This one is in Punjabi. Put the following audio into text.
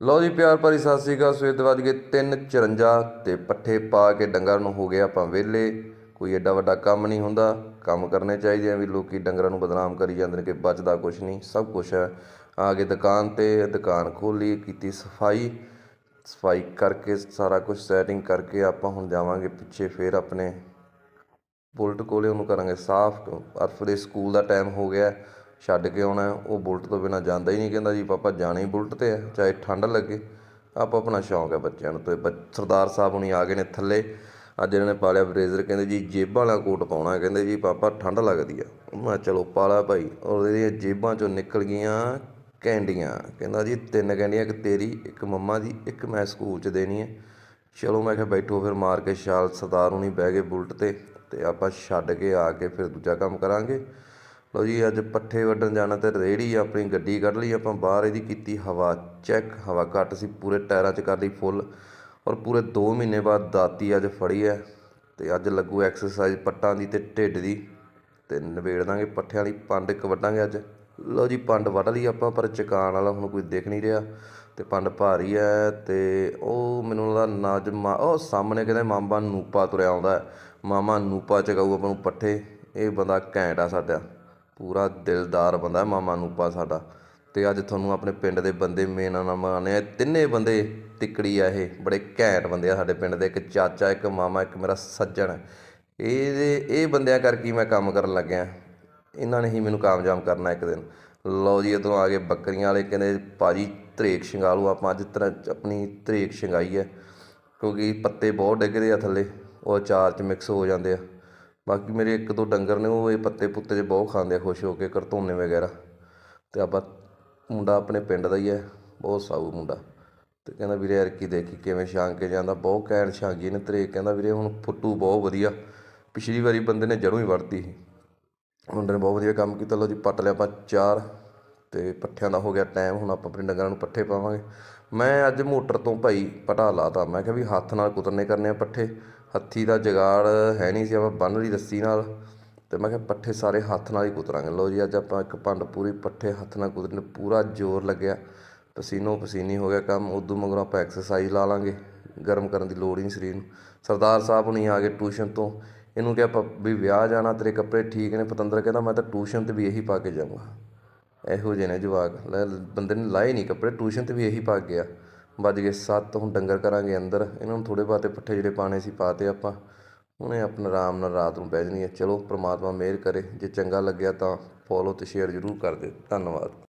ਲਓ ਜੀ ਪਿਆਰ ਭਰੀ ਸਤਿ ਸ੍ਰੀ ਅਕਾਲ, ਸਵੇਰ ਦੇ ਵੱਜ ਗਏ 3:54 ਤੇ ਪੱਠੇ ਪਾ ਕੇ ਡੰਗਰ ਨੂੰ ਹੋ ਗਿਆ ਆਪਾਂ ਵਿਹਲੇ। ਕੋਈ ਐਡਾ ਵੱਡਾ ਕੰਮ ਨਹੀਂ ਹੁੰਦਾ, ਕੰਮ ਕਰਨੇ ਚਾਹੀਦੇ ਆ ਵੀ ਲੋਕੀ ਡੰਗਰਾਂ ਨੂੰ ਬਦਨਾਮ ਕਰੀ ਜਾਂਦੇ ਨੇ ਕਿ ਬਚਦਾ ਕੁਝ ਨਹੀਂ, ਸਭ ਕੁਝ ਹੈ। ਆ ਕੇ ਦੁਕਾਨ ਤੇ, ਦੁਕਾਨ ਖੋਲੀ, ਕੀਤੀ ਸਫ਼ਾਈ। ਸਫ਼ਾਈ ਕਰਕੇ ਸਾਰਾ ਕੁਝ ਸੈਟਿੰਗ ਕਰਕੇ ਆਪਾਂ ਹੁਣ ਜਾਵਾਂਗੇ ਪਿੱਛੇ ਫੇਰ ਆਪਣੇ ਬੁਲਟ ਕੋਲੇ, ਉਹਨੂੰ ਕਰਾਂਗੇ ਸਾਫ਼। ਅਰਫ ਦੇ ਸਕੂਲ ਦਾ ਟਾਈਮ ਹੋ ਗਿਆ। ਛੱਡ ਕੇ ਆਉਣਾ ਉਹ ਬੁਲਟ ਤੋਂ ਬਿਨਾਂ ਜਾਂਦਾ ਹੀ ਨਹੀਂ, ਕਹਿੰਦਾ ਜੀ ਪਾਪਾ ਜਾਣਾ ਹੀ ਬੁਲਟ ਤੇ ਹੈ ਚਾਹੇ ਠੰਡ ਲੱਗੇ। ਆਪਾਂ ਆਪਣਾ ਸ਼ੌਂਕ ਹੈ ਬੱਚਿਆਂ ਨੂੰ ਤੇ ਬੱਚ- ਸਰਦਾਰ ਸਾਹਿਬ ਹੁਣੀ ਆ ਗਏ ਨੇ ਥੱਲੇ। ਅੱਜ ਇਹਨਾਂ ਨੇ ਪਾਲਿਆ ਬਰੇਜ਼ਰ, ਕਹਿੰਦੇ ਜੀ ਜੇਬਾਂ ਵਾਲਾ ਕੋਟ ਪਾਉਣਾ ਕਹਿੰਦੇ ਜੀ ਪਾਪਾ ਠੰਡ ਲੱਗਦੀ ਆ। ਮੈਂ ਕਿਹਾ ਚਲੋ ਪਾਲਾ ਭਾਈ, ਔਰ ਇਹਦੀਆਂ ਜੇਬਾਂ ਚੋਂ ਨਿਕਲ ਗਈਆਂ ਕੈਂਡੀਆਂ। ਕਹਿੰਦਾ ਜੀ ਤਿੰਨ ਕੈਂਡੀਆਂ, ਇੱਕ ਤੇਰੀ, ਇੱਕ ਮੰਮਾ ਦੀ, ਇੱਕ ਮੈਂ ਸਕੂਲ 'ਚ ਦੇਣੀ ਹੈ। ਚਲੋ ਮੈਂ ਕਿਹਾ ਬੈਠੋ ਫਿਰ ਮਾਰ ਕੇ ਛਾਲ ਸਰਦਾਰ ਹੁਣੀ ਬਹਿ ਗਏ ਬੁਲਟ ਤੇ ਤੇ ਆਪਾਂ ਛੱਡ ਕੇ ਆ ਕੇ ਫਿਰ ਦੂਜਾ ਕੰਮ ਕਰਾਂਗੇ। ਲਓ ਜੀ, ਅੱਜ ਪੱਠੇ ਵੱਢਣ ਜਾਣਾ ਤੇ ਰੇੜੀ ਆਪਣੀ ਗੱਡੀ ਕੱਢ ਲਈ, ਆਪਾਂ ਬਾਹਰ ਇਹਦੀ ਕੀਤੀ ਹਵਾ ਚੈੱਕ ਹਵਾ ਘੱਟ ਸੀ, ਪੂਰੇ ਟਾਇਰਾਂ 'ਚ ਕਰ ਲਈ ਫੁੱਲ ਔਰ ਪੂਰੇ 2 ਮਹੀਨੇ ਬਾਅਦ ਦਾਤੀ ਅੱਜ ਫੜੀ ਹੈ ਤੇ ਅੱਜ ਲੱਗੂ ਐਕਸਰਸਾਈਜ਼ ਪੱਟਾਂ ਦੀ ਤੇ ਢਿੱਡ ਦੀ ਤੇ ਨਿਬੇੜ ਦਾਂਗੇ ਪੱਠਿਆਂ ਦੀ ਪੰਡ ਇੱਕ ਵੱਢਾਂਗੇ ਅੱਜ। ਲਓ ਜੀ, ਪੰਡ ਵੱਢ ਲਈ ਆਪਾਂ, ਪਰ ਚਕਾਣ ਵਾਲਾ ਹੁਣ ਕੋਈ ਦੇਖ ਨਹੀਂ ਰਿਹਾ ਤੇ ਪੰਡ ਭਾਰੀ ਹੈ ਤੇ ਉਹ ਮੈਨੂੰ ਲੱਗਦਾ ਨਾਜ ਮਾ, ਉਹ ਸਾਹਮਣੇ ਕਹਿੰਦੇ ਮਾਮਾ ਨੂਪਾ ਤੁਰਿਆ ਆਉਂਦਾ ਮਾਮਾ ਨੂਪਾ ਚਗਾਊ ਆਪਾਂ ਨੂੰ ਪੱਠੇ, ਇਹ ਬੰਦਾ ਘੈਂਟ ਆ ਸਾਡਾ। ਪੂਰਾ ਦਿਲਦਾਰ ਬੰਦਾ ਹੈ ਮਾਮਾ ਨੂਪਾ ਸਾਡਾ। ਤੇ ਅੱਜ ਤੁਹਾਨੂੰ ਆਪਣੇ ਪਿੰਡ ਦੇ ਬੰਦੇ ਮੇਨ ਨਾਮ ਆਨੇ ਤਿੰਨੇ ਬੰਦੇ ਤਿੱਕੜੀ ਆ ਇਹ, ਬੜੇ ਘੈਂਟ ਬੰਦੇ ਆ ਸਾਡੇ ਪਿੰਡ ਦੇ। ਇੱਕ ਚਾਚਾ, ਇੱਕ ਮਾਮਾ, ਇੱਕ ਮੇਰਾ ਸੱਜਣ। ਹੈ। ਇਹਦੇ, ਇਹ ਬੰਦਿਆਂ ਕਰਕੇ ਮੈਂ ਕੰਮ ਕਰਨ ਲੱਗਿਆ। ਇਹਨਾਂ ਨੇ ਹੀ ਮੈਨੂੰ ਕਾਮਯਾਬ ਕਰਨਾ ਇੱਕ ਦਿਨ। ਲਓ ਜੀ, ਇੱਧਰੋਂ ਆ ਗਏ ਬੱਕਰੀਆਂ ਵਾਲੇ। ਕਹਿੰਦੇ, ਭਾਜੀ, ਧਰੇਕ ਛੰਗਾ ਲਓ ਆਪਾਂ ਅੱਜ ਤਰ੍ਹਾਂ ਆਪਣੀ ਧਰੇਕ ਛੰਗਾਈ ਹੈ। ਕਿਉਂਕਿ ਪੱਤੇ ਬਹੁਤ ਡਿੱਗਦੇ ਆ ਥੱਲੇ। ਉਹ ਅਚਾਰ 'ਚ ਮਿਕਸ ਹੋ ਜਾਂਦੇ ਆ। ਬਾਕੀ ਮੇਰੇ ਇੱਕ ਦੋ ਡੰਗਰ ਨੇ, ਉਹ ਇਹ ਪੱਤੇ ਪੁੱਤੇ 'ਚ ਬਹੁਤ ਖਾਂਦੇ ਆ, ਖੁਸ਼ ਹੋ ਕੇ, ਕਰਤੋਨੇ ਵਗੈਰਾ। ਤੇ ਆਪਾਂ ਮੁੰਡਾ ਆਪਣੇ ਪਿੰਡ ਦਾ ਹੀ ਹੈ, ਬਹੁਤ ਸਾਊ ਮੁੰਡਾ। ਤੇ ਕਹਿੰਦਾ, ਵੀਰੇ, ਯਾਰ, ਕੀ ਦੇਖੀ, ਕਿਵੇਂ ਛਾਂਗ ਕੇ ਜਾਂਦਾ? ਬਹੁਤ ਘੈਂਟ ਛਾਂਗੀ ਨੇ ਧਰੇਕ ਕਹਿੰਦਾ, ਵੀਰੇ, ਹੁਣ ਫੁੱਟੂ ਬਹੁਤ ਵਧੀਆ। ਪਿਛਲੀ ਵਾਰੀ ਬੰਦੇ ਨੇ ਜੜੋਂ ਹੀ ਵੜਤੀ ਸੀ। ਮੁੰਡੇ ਨੇ ਬਹੁਤ ਵਧੀਆ ਕੰਮ ਕੀਤਾ। ਲਓ ਜੀ, ਪੱਟ ਲਿਆ ਆਪਾਂ ਚਾਰ, ਤੇ ਪੱਠਿਆਂ ਦਾ ਹੋ ਗਿਆ ਟਾਈਮ। ਹੁਣ ਆਪਾਂ ਆਪਣੇ ਡੰਗਰਾਂ ਨੂੰ ਪੱਠੇ ਪਾਵਾਂਗੇ। ਮੈਂ ਅੱਜ ਮੋਟਰ ਤੋਂ ਭਾਈ ਪਟਾ ਲਾਤਾ। ਮੈਂ ਕਿਹਾ ਵੀ ਹੱਥ ਨਾਲ ਕੁਤਰਨੇ ਕਰਨੇ ਆ ਪੱਠੇ। ਹੱਥੀ ਦਾ ਜਗਾੜ ਹੈ ਨਹੀਂ ਸੀ, ਆਪਾਂ ਬੰਨ ਲਈ ਰੱਸੀ ਨਾਲ ਤੇ ਮੈਂ ਕਿਹਾ ਪੱਠੇ ਸਾਰੇ ਹੱਥ ਨਾਲ ਹੀ ਕੁਤਰਾਂਗੇ। ਲਓ ਜੀ, ਅੱਜ ਆਪਾਂ ਇੱਕ ਪੰਡ ਪੂਰੀ ਪੱਠੇ ਹੱਥ ਨਾਲ ਕੁਤਰਨੇ ਪੂਰਾ ਜ਼ੋਰ ਲੱਗਿਆ। ਪਸੀਨੋ ਪਸੀਨੀ ਹੋ ਗਿਆ ਕੰਮ, ਉਦੋਂ ਮਗਰੋਂ ਆਪਾਂ ਐਕਸਰਸਾਈਜ਼ ਲਾ ਲਾਂਗੇ, ਗਰਮ ਕਰਨ ਦੀ ਲੋੜ ਹੀ ਨਹੀਂ ਸਰੀਰ ਨੂੰ। ਸਰਦਾਰ ਸਾਹਿਬ ਹੁਣੀ ਆ ਗਏ ਟਿਊਸ਼ਨ ਤੋਂ, ਇਹਨੂੰ ਕਿਹਾ ਆਪਾਂ ਵੀ ਵਿਆਹ ਜਾਣਾ, ਤੇਰੇ ਕੱਪੜੇ ਠੀਕ ਨੇ ਪਤੰਦਰ, ਕਹਿੰਦਾ ਮੈਂ ਤਾਂ ਟਿਊਸ਼ਨ ਤੇ ਵੀ ਇਹੀ ਪਾ ਕੇ ਜਾਊਂਗਾ। ਇਹੋ ਜਿਹੇ ਨੇ ਜਵਾਕ, ਲੈ ਬੰਦੇ ਨੇ ਲਾਏ ਨਹੀਂ ਕੱਪੜੇ, ਟਿਊਸ਼ਨ ਤੇ ਵੀ ਇਹੀ ਪਾ ਕੇ ਗਿਆ। ਵੱਜ ਗਏ 7 ਹੁਣ ਡੰਗਰ ਕਰਾਂਗੇ ਅੰਦਰ। ਇਹਨਾਂ ਨੂੰ ਥੋੜੇ ਬਾਤੇ ਪੱਠੇ ਜਿਹੜੇ ਪਾਣੇ ਸੀ ਪਾਤੇ ਆਪਾਂ। ਉਹਨੇ ਆਪਣਾ ਆਰਾਮ ਨਾਲ ਰਾਤ ਨੂੰ ਬਹਿ ਜਣੀ ਹੈ। ਚਲੋ, ਪ੍ਰਮਾਤਮਾ ਮਿਹਰ ਕਰੇ। ਜੇ ਚੰਗਾ ਲੱਗਿਆ ਤਾਂ ਫੋਲੋ ਤੇ ਸ਼ੇਅਰ ਜ਼ਰੂਰ ਕਰ ਦਿਓ। ਧੰਨਵਾਦ।